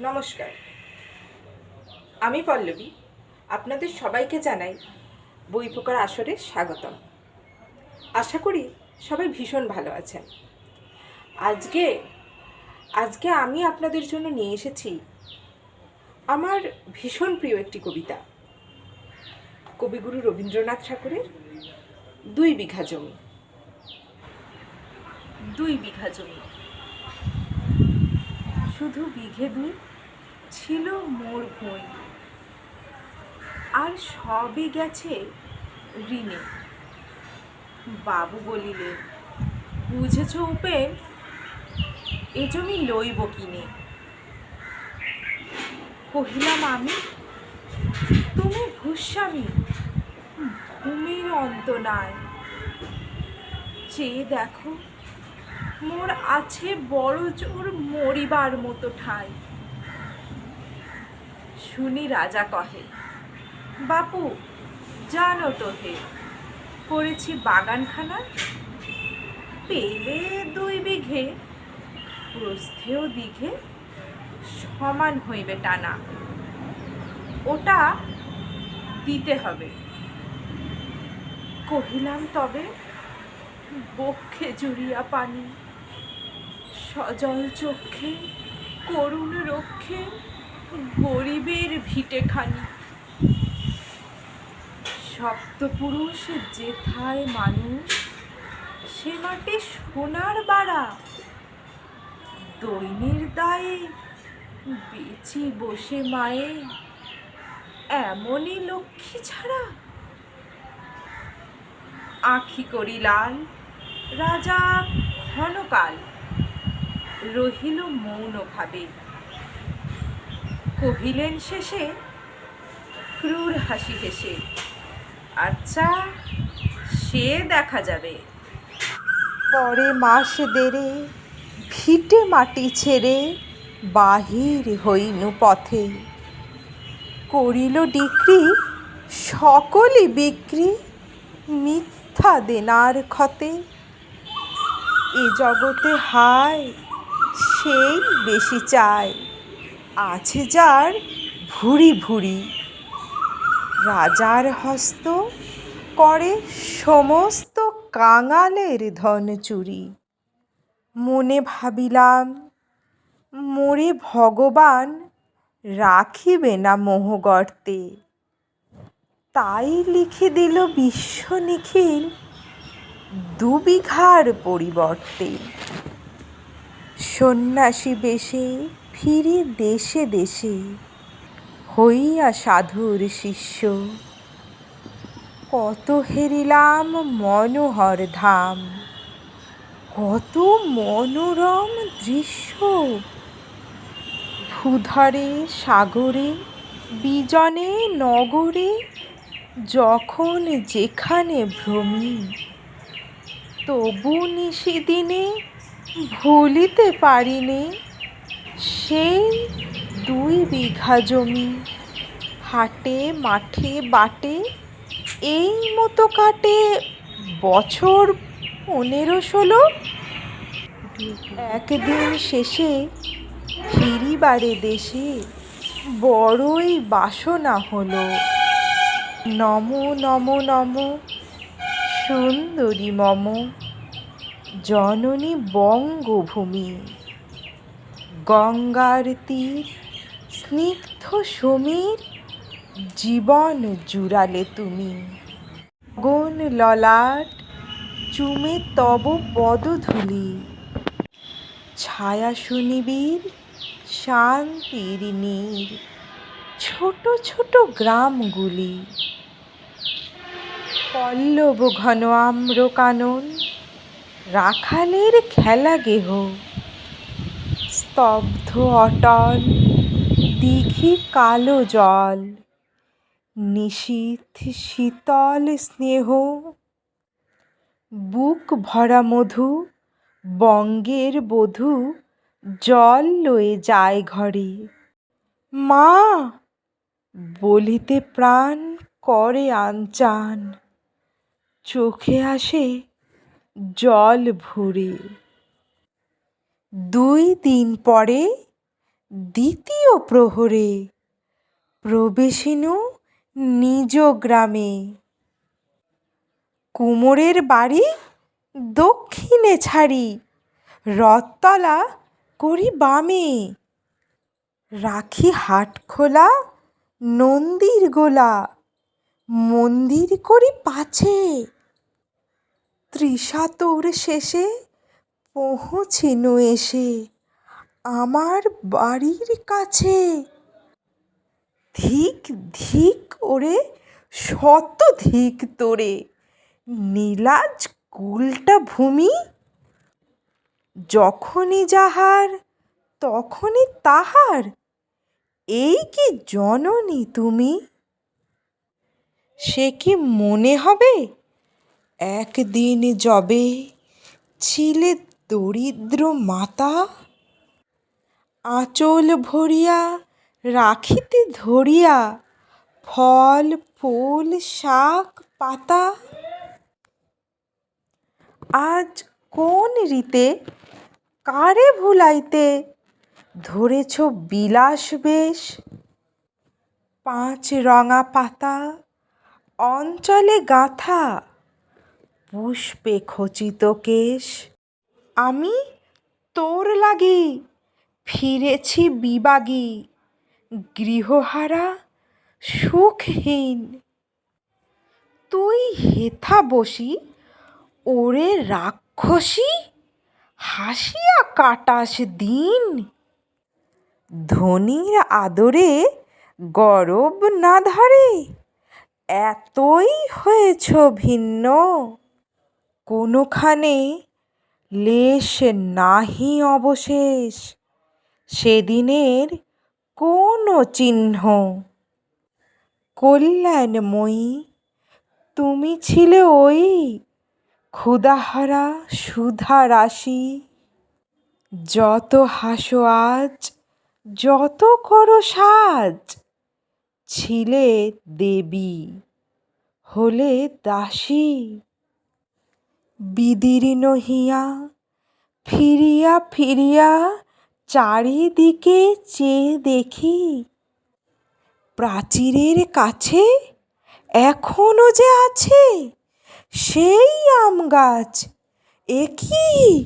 নমস্কার। আমি পল্লবী, আপনাদের সবাইকে জানাই বই পোকার আসরে স্বাগতম। আশা করি সবাই ভীষণ ভালো আছেন। আজকে আজকে আমি আপনাদের জন্য নিয়ে এসেছি আমার ভীষণ প্রিয় একটি কবিতা। কবিগুরু রবীন্দ্রনাথ ঠাকুরের দুই বিঘা জমি। দুই বিঘা জমি। শুধু বিঘে দুই ছিল মোর ভুঁই। আর সবই গেছে ঋণে। বাবু বলিলেন, বুঝেছ উপেন, এ জমি লইব কিনে? কহিলাম, আমি? তুমি ভূস্বামী, ভূমির অন্ত নাই। চেয়ে দেখো মোর আছে বড় জোর মরিবার মতো ঠাই। শুনি রাজা কহে, বাপু, জানো তো হে, করেছি বাগানখানা। পেলে দুই বিঘে প্রস্থেও দিঘে সমান হইবে টানা। ওটা দিতে হবে। কহিলাম, তবে বক্ষে জুড়িয়া পানি সজল চক্ষে করুণ রক্ষে গরিবের ভিটে খানি। সপ্তপুরুষ যেথায় মানুষ, সে মাটি সোনার বাড়া। দৈনের দায়ে বেচি বসে মায়ে, এমনই লক্ষ্মী ছাড়া। আখি করি লাল, রাজা ক্ষণকাল। রহিল মৌন ভাবে। কহিলেন শেষে, ক্রূর হাসি হেসে আচ্ছা সে দেখা যাবে। পরে মাস দেরে ভিটে মাটি ছেড়ে, বাহির হইনু পথে। করিল ডিক্রি সকলই বিক্রি, মিথ্যা দেনার ক্ষতে। এ জগতে হায় সেই বেশি চায়। আছে যার ভুরি ভুরি। রাজার হস্ত করে সমস্ত কাঙালের ধন চুরি। মনে ভাবিলাম, মোরে ভগবান রাখিবে না মোহগর্তে তাই লিখে দিল বিশ্ব নিখিল দুবিঘার পরিবর্তে। সন্ন্যাসী বেশে ফিরি দেশে দেশে হইয়া সাধুর শিষ্য। কত হেরিলাম মনোহর ধাম, কত মনোরম দৃশ্য। ভূধরে, সাগরে, বিজনে, নগরে, যখন যেখানে ভ্রমি, তবু নিশিদিনে ভুলিতে পারিনি সেই দুই বিঘা জমি। হাটে, মাঠে, বাটে, এই মতো কাটে বছর পনেরো ষোলো। একদিন শেষে ফিরিবারে দেশে বড়ই বাসনা হলো। নম নম নম, সুন্দরী মম। জননী বঙ্গভূমি। গঙ্গার তীর, স্নিগ্ধ সমীর, জীবন জুড়ালে তুমি। গন ললাট, চুমে তব পদধূলি। ছায়া সুনিবির শান্তির নীর। ছোট ছোট গ্রামগুলি। পল্লব ঘন আম্র কানন রাখালের খেলা গেহ। স্তব্ধ অটল, দিঘি কালো জল, নিশীথ শীতল স্নেহ, বুক ভরা মধু, বঙ্গের বধূ, জল লয়ে যায় ঘরে মা, বলিতে প্রাণ করে আনচান, চোখে আসে জল ভরে দুই দিন পরে দ্বিতীয় প্রহরে প্রবেশিনু নিজ গ্রামে। কুমোরের বাড়ি দক্ষিণে ছাড়ি, রথতলা করি বামে। রাখি হাট খোলা, নন্দীর গোলা, মন্দির করি পাছে। ত্রিশাতর শেষে পৌঁছিনু এসে আমার বাড়ির কাছে। ধিক ধিক ওরে, শত ধিক তোরে, নীলাজ কুলটা ভূমি। যখনই যাহার, তখনই তাহার, এই কি জননী তুমি? সে কি মনে হবে? একদিন যবে ছিলে দরিদ্র মাতা? আঁচল ভরিয়া রাখিতে ধরিয়া ফল, ফুল, শাক, পাতা? আজ কোন রীতে, কারে ভুলাইতে ধরেছ বিলাস বেশ? পাঁচ রঙা পাতা, অঞ্চলে গাঁথা পুষ্পে খচিত কেশ। আমি তোর লাগি, ফিরেছি বিবাগী, গৃহহারা সুখহীন। তুই হেথা বসি, ওরে রাক্ষসী, হাসিয়া কাটাস দিন। ধনির আদরে গরব না ধরে, এতই হয়েছ ভিন্ন। কোনোখানে লেশ নাহি অবশেষ। সেদিনের কোনো চিহ্ন। কল্যাণময়ী, তুমি ছিলে ওই ক্ষুধাহারা সুধা রাশি। যত হাসো আজ, যত করো সাজ, ছিলে দেবী, হলে দাসী। বিদীর্ণ হিয়া, ফিরিয়া ফিরিয়া চারিদিকে চেয়ে দেখি। প্রাচীরের কাছে এখনও যে আছে সেই আম গাছ, এ কি?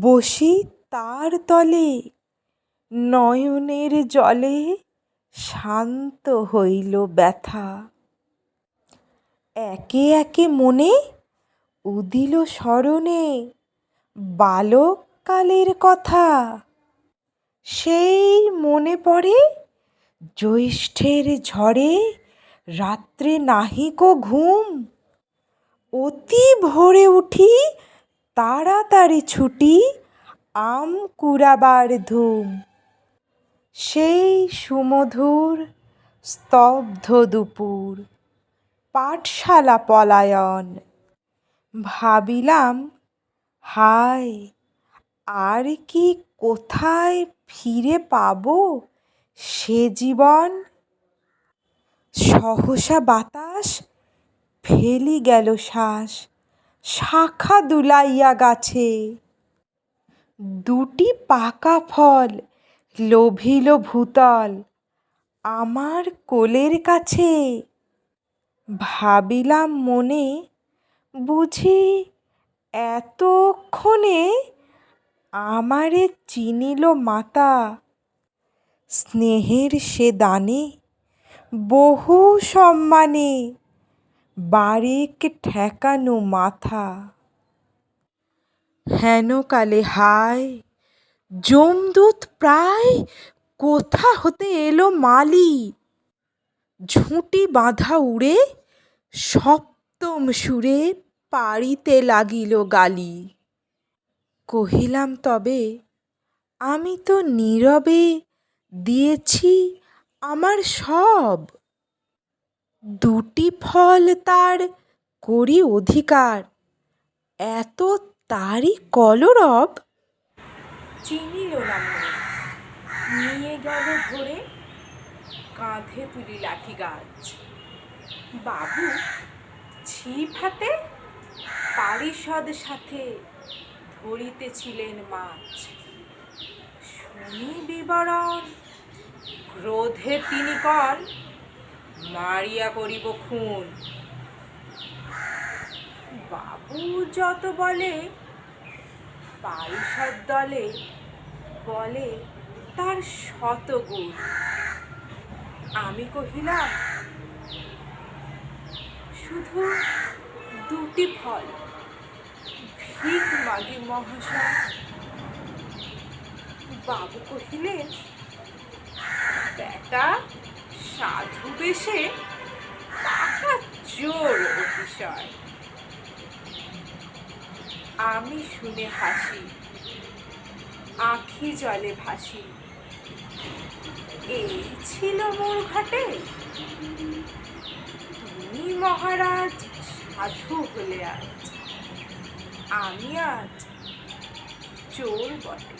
বসি তার তলে, নয়নের জলে শান্ত হইল ব্যথা। একে একে মনে উদিল স্মরণে, বালককালের কথা। সেই মনে পড়ে, জ্যৈষ্ঠের ঝড়ে রাত্রে নাহিকো ঘুম। অতি ভোরে উঠি, তাড়াতাড়ি ছুটি, আম কুড়াবার ধুম। সেই সুমধুর স্তব্ধ দুপুর, পাঠশালা পলায়ন। ভাবিলাম, হায়, আর কি কোথায় ফিরে পাব সে জীবন? সহসা বাতাস ফেলি গেল শ্বাস, শাখা দুলাইয়া গাছে। দুটি পাকা ফল লোভিল ভূতল আমার কোলের কাছে। ভাবিলাম মনে বুঝি এতক্ষণে আমারে চিনিল মাতা। স্নেহের সে দানে বহু সম্মানে বারেক ঠেকানো মাথা। হেন কালে হায়, যমদূত প্রায় কোথা হতে এলো মালি? ঝুঁটি বাঁধা উড়ে সপ্তম সুরে পাড়িতে লাগিল গালি। কহিলাম, তবে আমি তো নীরবে দিয়েছি আমার সব। দুটি ফল তার করি অধিকার। এত তারই কলরব? চিনিল না নিয়ে গেল ধরে কাঁধে তুলি লাঠি গাছ। বাবু, ছিপ হাতে পারিষদ সাথে ধরিতেছিলেন মাছ। শুনি বিবরণ, ক্রোধে তিনি কন মারিয়া করিব খুন। বাবু যত বলে, পারিষদ দলে বলে তার শত গুণ। আমি কহিলাম, শুধু দুটি ফল। ভিক মাগি মহাশয়। বাবু কহিলেন, বেটা, সাধু বেশে টাকা জোর অতিশয় আমি শুনে হাসি, আখি জলে ভাসি। এই ছিল মোর ঘাটে। তুমি মহারাজ সাধু হলে আজ আমি আজ চোর বটে।